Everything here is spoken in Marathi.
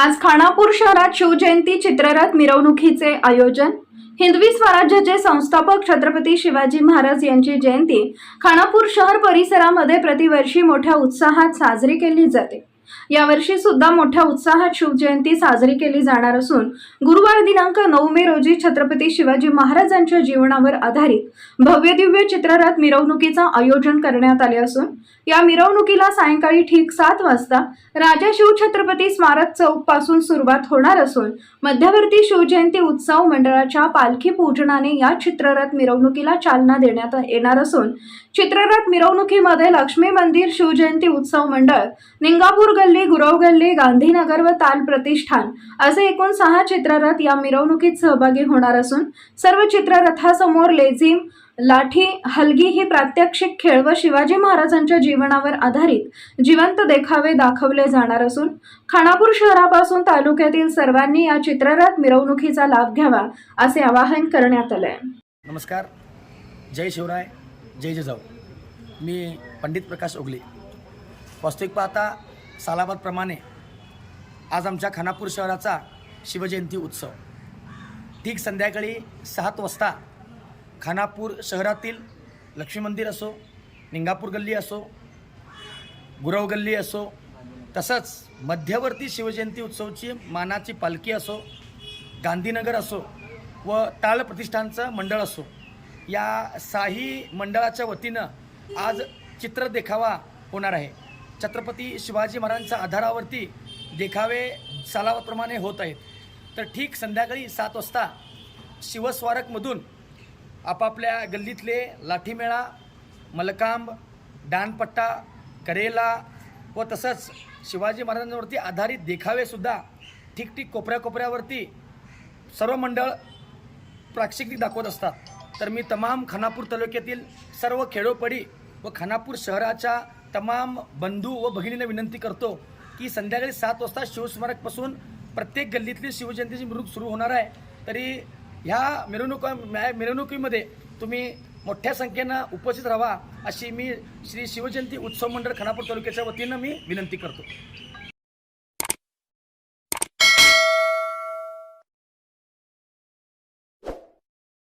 आज खानापूर शहरात शिवजयंती चित्ररथ मिरवणुकीचे आयोजन. हिंदवी स्वराज्याचे संस्थापक छत्रपती शिवाजी महाराज यांची जयंती. खानापूर शहर परिसरामध्ये प्रतिवर्षी मोठ्या उत्साहात साजरी केली जाते. यावर्षी सुद्धा मोठ्या उत्साहात शिवजयंती साजरी केली जाणार असून गुरुवार दिनांक नऊ मे रोजी छत्रपती शिवाजी महाराजांच्या जीवनावर आधारित भव्य दिव्य चित्ररथ मिरवणुकीचं आयोजन करण्यात आले असून या मिरवणुकीला सायंकाळी ठीक सात वाजता राजा शिवछत्रपती स्मारक चौकपासून सुरुवात होणार असून मध्यवर्ती शिवजयंती उत्सव मंडळाच्या पालखी पूजनाने या चित्ररथ मिरवणुकीला चालना देण्यात येणार असून चित्ररथ मिरवणुकीमध्ये लक्ष्मी मंदिर शिवजयंती उत्सव मंडळ निंगापूर गल्ली गुरव गल्ली गांधीनगर व ताल प्रतिष्ठान असे एकूण सहा चित्ररथ या मिरवणुकीत सहभागी होणार असून सर्व चित्ररथासमोर लेझिम लाठी हलगी ही प्रात्यक्षिक खेळ व शिवाजी महाराजांच्या जीवनावर आधारित जिवंत देखावे दाखवले जाणार असून खानापूर शहरापासून तालुक्यातील सर्वांनी या चित्ररथ मिरवणुकीचा लाभ घ्यावा असे आवाहन करण्यात आले नमस्कार. जय शिवराय जय जिजाऊ. मी पंडित प्रकाश ओगले. वास्तविक पाहता सालाबादप्रमाणे आज आमच्या खानापूर शहराचा शिवजयंती उत्सव. ठीक संध्याकाळी सात वाजता खानापूर शहरातील लक्ष्मी मंदिर असो निंगापूर गल्ली असो गुरव गल्ली असो तसंच मध्यवर्ती शिवजयंती उत्सवची मानाची पालखी असो गांधीनगर असो व टाळ प्रतिष्ठानचं मंडळ असो या साही मंडळाच्या वतीनं आज चित्र देखावा होणार आहे. छत्रपती शिवाजी महाराजांच्या आधारावरती देखावे सालावाप्रमाणे होत आहेत. तर ठीक संध्याकाळी सात वाजता शिवस्मारकमधून आपापल्या गल्लीतले लाठीमेळा मलकांब डानपट्टा करेला व तसंच शिवाजी महाराजांवरती आधारित देखावेसुद्धा ठिकठिक कोपऱ्या कोपऱ्यावरती सर्व मंडळ प्राक्षिक दाखवत असतात. तर मी तमाम खानापूर तालुक्यातील सर्व खेडोपडी व खानापूर शहराच्या तमाम बंधू व भगिनींना विनंती करतो की संध्याकाळी सात वाजता शिवस्मारकपासून प्रत्येक गल्लीतली शिवजयंतीची मिरवणूक सुरू होणार आहे. तरी ह्या मिरवणुका मिरवणुकीमध्ये तुम्ही मोठ्या संख्येनं उपस्थित राहा अशी मी श्री शिवजयंती उत्सव मंडळ खानापूर तालुक्याच्या वतीनं मी विनंती करतो.